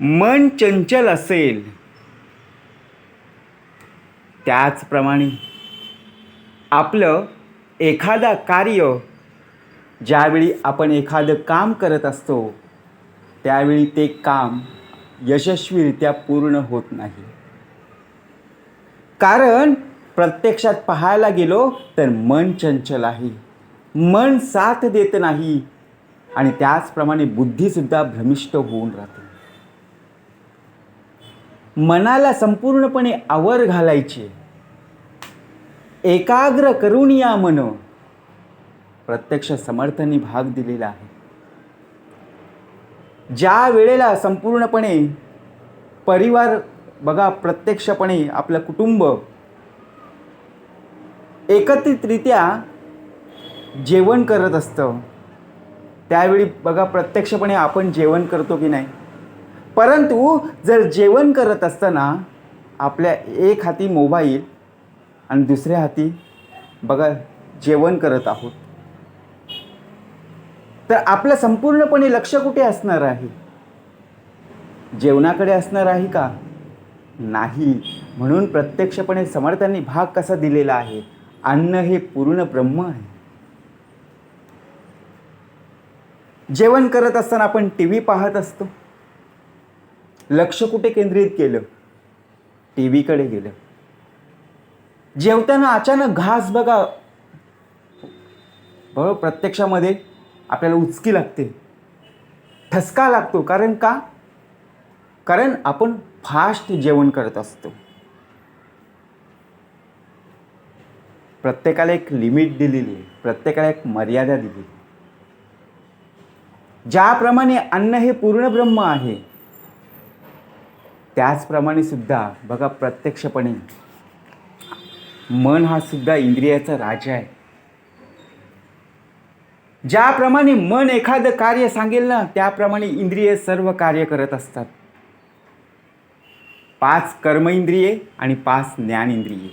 मन चंचल असेल. त्याचप्रमाणे आपलं एखादा कार्य ज्यावेळी आपण एखादं काम करत असतो त्यावेळी ते काम यशस्वीरित्या पूर्ण होत नाही. कारण प्रत्यक्षात पाहायला गेलो तर मन चंचल आहे. मन साथ देत नाही आणि त्याचप्रमाणे बुद्धीसुद्धा भ्रमिष्ट होऊन राहते. मनाला संपूर्णपणे आवर घालायचे. एकाग्र करून या मन. प्रत्यक्ष समर्थांनी भाग दिलेला आहे. ज्या वेळेला संपूर्णपणे परिवार बघा प्रत्यक्षपणे आपलं कुटुंब एकत्रितरित्या जेवण करत असतं त्यावेळी बघा प्रत्यक्षपणे आपण जेवण करतो की नाही? परंतु जर जेवण करत असताना आपल्या एक हाती मोबाईल आणि दुसऱ्या हाती बघा जेवण करत आहोत. तर आपलं संपूर्णपणे लक्ष कुठे असणार आहे? जेवणाकडे असणार आहे का? नाही. म्हणून प्रत्यक्षपणे समर्थांनी भाग कसा दिलेला आहे? अन्न हे पूर्ण ब्रह्म आहे. जेवण करत असताना आपण टी व्ही पाहत असतो. लक्ष कुठे केंद्रित केलं? टी व्हीकडे गेलं. जेवताना अचानक घास बघा. बरोबर प्रत्यक्षामध्ये आपल्याला उचकी लागते. ठसका लागतो. कारण का? कारण आपण फास्ट जेवण करत असतो. प्रत्येकाला एक लिमिट दिलेली आहे. प्रत्येकाला एक मर्यादा दिली ज्याप्रमाणे अन्न हे पूर्ण ब्रह्म आहे त्याचप्रमाणे सुद्धा बघा प्रत्यक्षपणे मन हा सुद्धा इंद्रियाचा राजा आहे. ज्याप्रमाणे मन एखादं कार्य सांगेल ना त्याप्रमाणे इंद्रिय सर्व कार्य करत असतात. पाच कर्म इंद्रिये आणि पाच ज्ञान इंद्रिये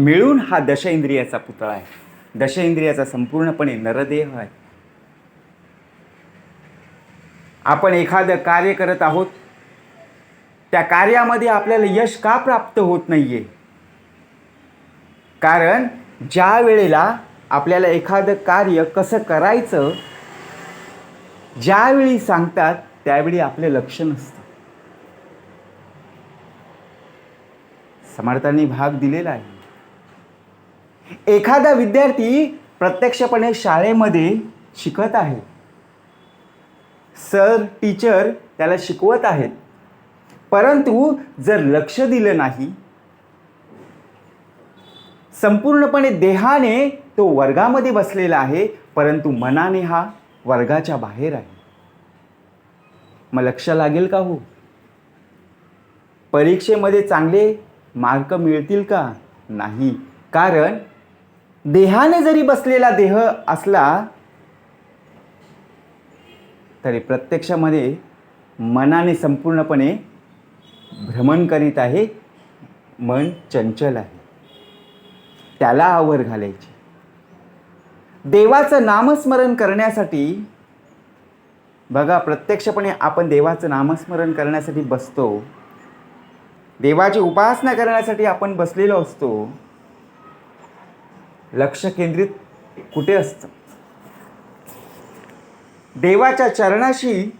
मिळून हा दश इंद्रियाचा पुतळा आहे. दश इंद्रियाचा संपूर्णपणे नरदेह आहे. आपण एखादं कार्य करत आहोत त्या कार्यामध्ये आपल्याला यश का प्राप्त होत नाही आहे कारण ज्या वेळेला आपल्याला एखादं कार्य कसं करायचं ज्यावेळी सांगतात त्यावेळी आपलं लक्ष नसतं. समर्थांनी भाग दिलेला आहे. एखादा विद्यार्थी प्रत्यक्षपणे शाळेमध्ये शिकत आहे. सर टीचर त्याला शिकवत आहेत. परंतु जर लक्ष दिलं नाही संपूर्णपणे देहाने तो वर्गामध्ये बसलेला आहे परंतु मनाने हा वर्गाच्या बाहेर आहे. मग लक्ष लागेल का हो? परीक्षेमध्ये चांगले मार्क मिळतील का? नाही. कारण देहाने जरी बसलेला देह असला तरी प्रत्यक्षामध्ये मनाने संपूर्णपणे भ्रमण करीत आहे मन चंचल आहे. त्याला आवर घालायची. देवाचं नामस्मरण करण्यासाठी बघा प्रत्यक्षपणे आपण देवाचं नामस्मरण करण्यासाठी बसतो. देवाची उपासना करण्यासाठी आपण बसलेलो असतो. लक्ष केंद्रित कुठे असतं? देवाच्या चरणाशी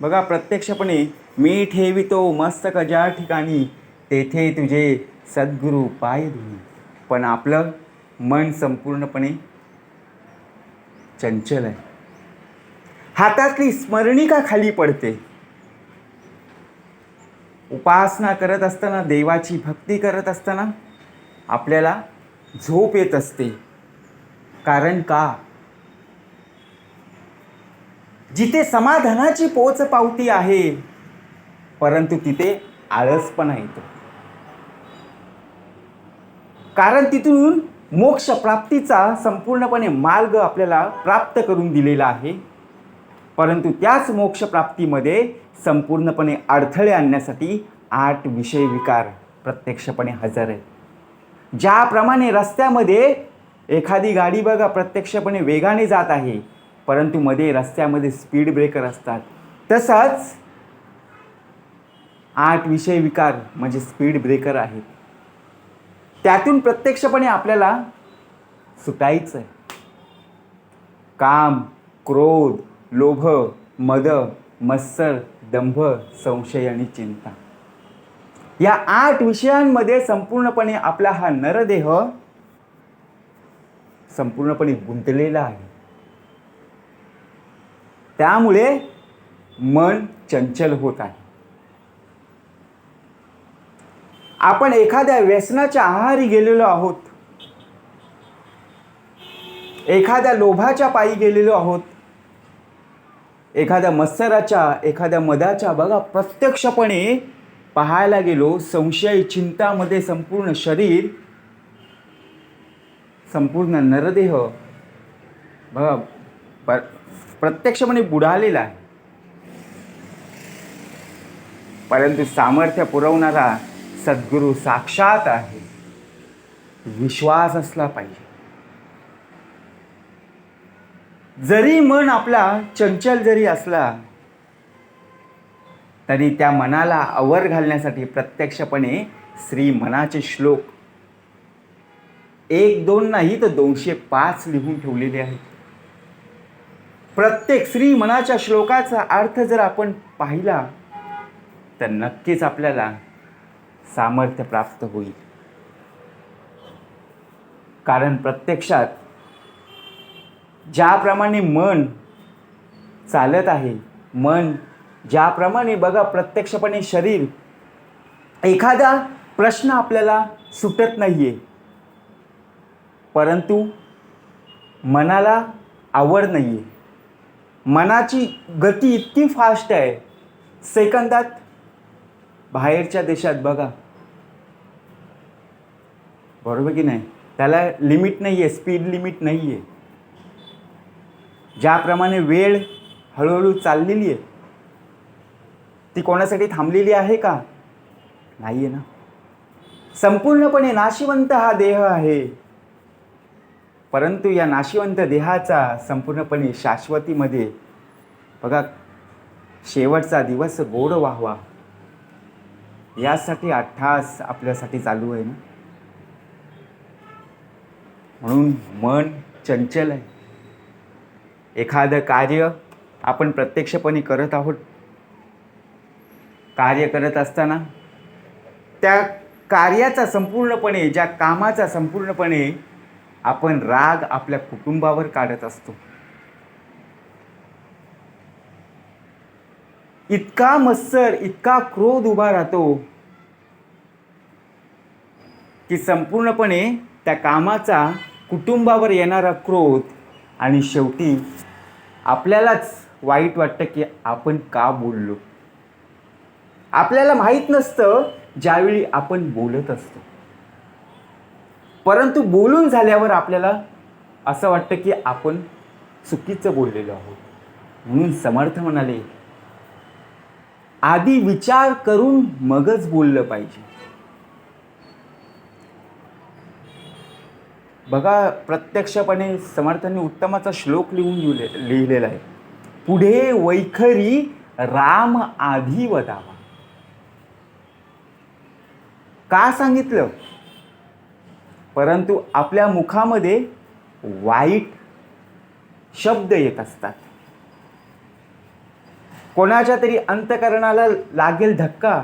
बघा प्रत्यक्षपणे मी ठेवितो मस्तक ज्या ठिकाणी तेथे तुझे सद्गुरू पाय धुनी पण आपलं मन संपूर्णपणे चंचल आहे. हातातली स्मरणिका खाली पडते. उपासना करत असताना देवाची भक्ती करत असताना आपल्याला झोप येत असते. कारण का? जिथे समाधानाची पोच पावती आहे परंतु तिथे आळसपणा येतो कारण तिथून मोक्ष प्राप्तीचा संपूर्णपणे मार्ग आपल्याला प्राप्त करून दिलेला आहे. परंतु त्याच मोक्ष प्राप्तीमध्ये संपूर्णपणे अडथळे आणण्यासाठी आठ विषय विकार प्रत्यक्षपणे हजर आहेत. ज्याप्रमाणे रस्त्यामध्ये एखादी गाडी बघा प्रत्यक्षपणे वेगाने जात आहे परंतु मध्ये रस्त्यामध्ये स्पीड ब्रेकर असतात. तसंच आठ विषय विकार म्हणजे स्पीड ब्रेकर आहेत. त्यातून प्रत्यक्षपणे आपल्याला सुटायचं आहे काम क्रोध लोभ मद मत्सर दंभ संशय आणि चिंता. या आठ विषयांमध्ये संपूर्णपणे आपला हा नरदेह संपूर्णपणे गुंतलेला आहे. त्यामुळे मन चंचल होत आहे. आपण एखाद्या व्यसनाच्या आहारी गेलेलो आहोत. एखाद्या लोभाच्या पायी गेलेलो आहोत. एखाद्या मत्सराच्या एखाद्या मदाच्या बघा प्रत्यक्षपणे पाहायला गेलो संशय चिंतामध्ये संपूर्ण शरीर संपूर्ण नरदेह बघा पर प्रत्यक्षपणे बुडालेला आहे. परंतु सामर्थ्य पुरवणारा सद्गुरू साक्षात आहे. विश्वास असला पाहिजे. जरी मन आपला चंचल जरी असला तरी त्या मनाला आवर घालण्यासाठी प्रत्यक्षपणे श्री मनाचे श्लोक एक दोन नाही तर दोनशे पाच लिहून ठेवलेले आहेत. प्रत्येक श्री मनाच्या श्लोकाचा अर्थ जर आपण पाहिला तर नक्कीच आपल्याला सामर्थ्य प्राप्त होईल. कारण प्रत्यक्षात ज्याप्रमाणे मन चालत आहे मन ज्याप्रमाणे बघा प्रत्यक्षपणे शरीर एखादा प्रश्न आपल्याला सुटत नाही आहे परंतु मनाला आवड नाही आहे मनाची गती इतकी फास्ट आहे. सेकंदात बाहेरच्या देशात बघा. बरोबर की नाही? त्याला लिमिट नाही आहे स्पीड लिमिट नाही आहे ज्याप्रमाणे वेळ हळूहळू चाललेली आहे ती कोणासाठी थांबलेली आहे का? नाही आहे ना. संपूर्णपणे नाशिवंत हा देह आहे. परंतु या नाशिवंत देहाचा संपूर्णपणे शाश्वतीमध्ये बघा शेवटचा दिवस गोड व्हावा. यासाठी अठ्ठास आपल्यासाठी चालू आहे ना. म्हणून मन चंचल आहे. एखादं कार्य आपण प्रत्यक्षपणे करत आहोत. कार्य करत असताना त्या कार्याचा संपूर्णपणे ज्या कामाचा संपूर्णपणे आपण राग आपल्या कुटुंबावर काढत असतो. इतका मत्सर इतका क्रोध उभा राहतो की संपूर्णपणे त्या कामाचा कुटुंबावर येणारा क्रोध आणि शेवटी आपल्यालाच वाईट वाटतं की आपण का बोललो? आपल्याला माहीत नसतं ज्यावेळी आपण बोलत असतो. परंतु बोलून झाल्यावर आपल्याला असं वाटतं की आपण चुकीचं बोललेलो आहोत. म्हणून समर्थ म्हणाले आधी विचार करून मगच बोललं पाहिजे. बघा प्रत्यक्षपणे समर्थांनी उत्तमाचा श्लोक लिहून लिहिले लिहिलेला आहे. पुढे वैखरी राम आधी वदावा का सांगितलं? परंतु आपल्या मुखामध्ये वाईट शब्द येत असतात. कोणाच्या तरी अंतकरणाला लागेल धक्का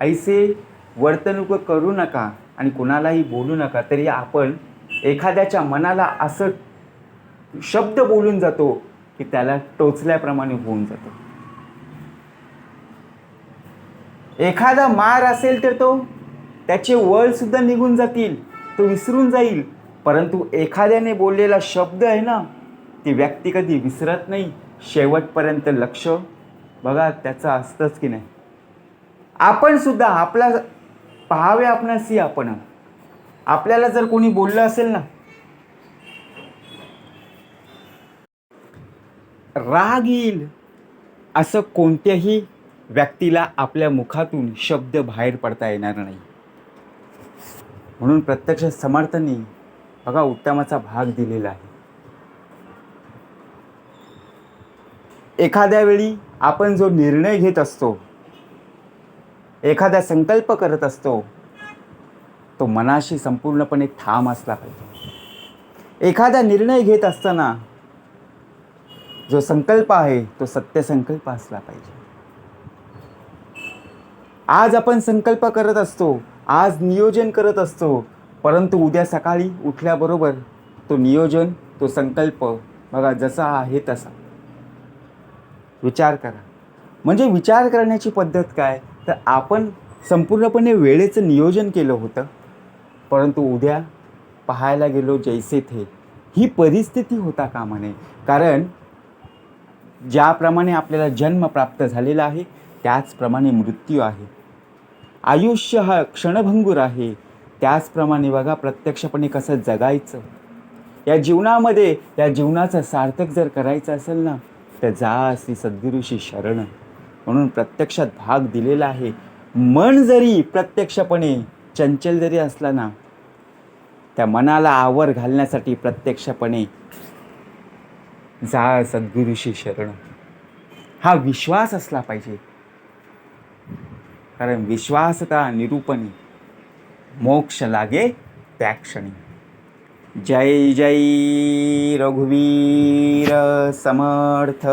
ऐसे वर्तणूक करू नका आणि कोणालाही बोलू नका तरी आपण एखाद्याच्या मनाला असं शब्द बोलून जातो की त्याला टोचल्याप्रमाणे होऊन जातो. एखादा मार असेल तर तो त्याचे वळसुद्धा निघून जातील तो विसरून जाईल. परंतु एखाद्याने बोललेला शब्द आहे ना ती व्यक्ती कधी विसरत नाही. शेवटपर्यंत लक्ष बघा त्याचं असतंच की नाही. आपण सुद्धा आपला पाहावे आपणासी आपण. आपल्याला जर कोणी बोललं असेल ना. राग येईल असं कोणत्याही व्यक्तीला आपल्या मुखातून शब्द बाहेर पडता येणार नाही. म्हणून प्रत्यक्ष समर्थांनी बघा उत्तमाचा भाग दिलेला आहे. एखाद्या वेळी आपण जो निर्णय घेत असतो एखादा संकल्प करत असतो तो मनाशी संपूर्णपणे ठाम असला पाहिजे. एखादा निर्णय घेत असताना जो संकल्प आहे तो सत्य संकल्प असला पाहिजे. आज आपण संकल्प करत असतो आज नियोजन करत असतो परंतु उद्या सकाळी उठल्याबरोबर तो नियोजन तो संकल्प बघा जसा आहे तसा. विचार करा. म्हणजे विचार करण्याची पद्धत काय? तर आपण संपूर्णपणे वेळेचं नियोजन केलं होतं. परंतु उद्या पाहायला गेलो जैसे थे. ही परिस्थिती होता कामा नये कारण ज्याप्रमाणे आपल्याला जन्म प्राप्त झालेला आहे त्याचप्रमाणे मृत्यू आहे. आयुष्य हा क्षणभंगूर आहे. त्याचप्रमाणे बघा प्रत्यक्षपणे कसं जगायचं. या जीवनामध्ये या जीवनाचं सार्थक जर करायचं असेल ना तर जा अशी सद्गुरूशी शरण. म्हणून प्रत्यक्षात भाग दिलेला आहे. मन जरी प्रत्यक्षपणे चंचल जरी असला ना त्या मनाला आवर घालण्यासाठी प्रत्यक्षपणे जा सद्गुरूशी शरण. हा विश्वास असला पाहिजे. कारण विश्वासता निरूपणी? मोक्ष लागे त्या क्षणी. जय जय रघुवीर समर्थ।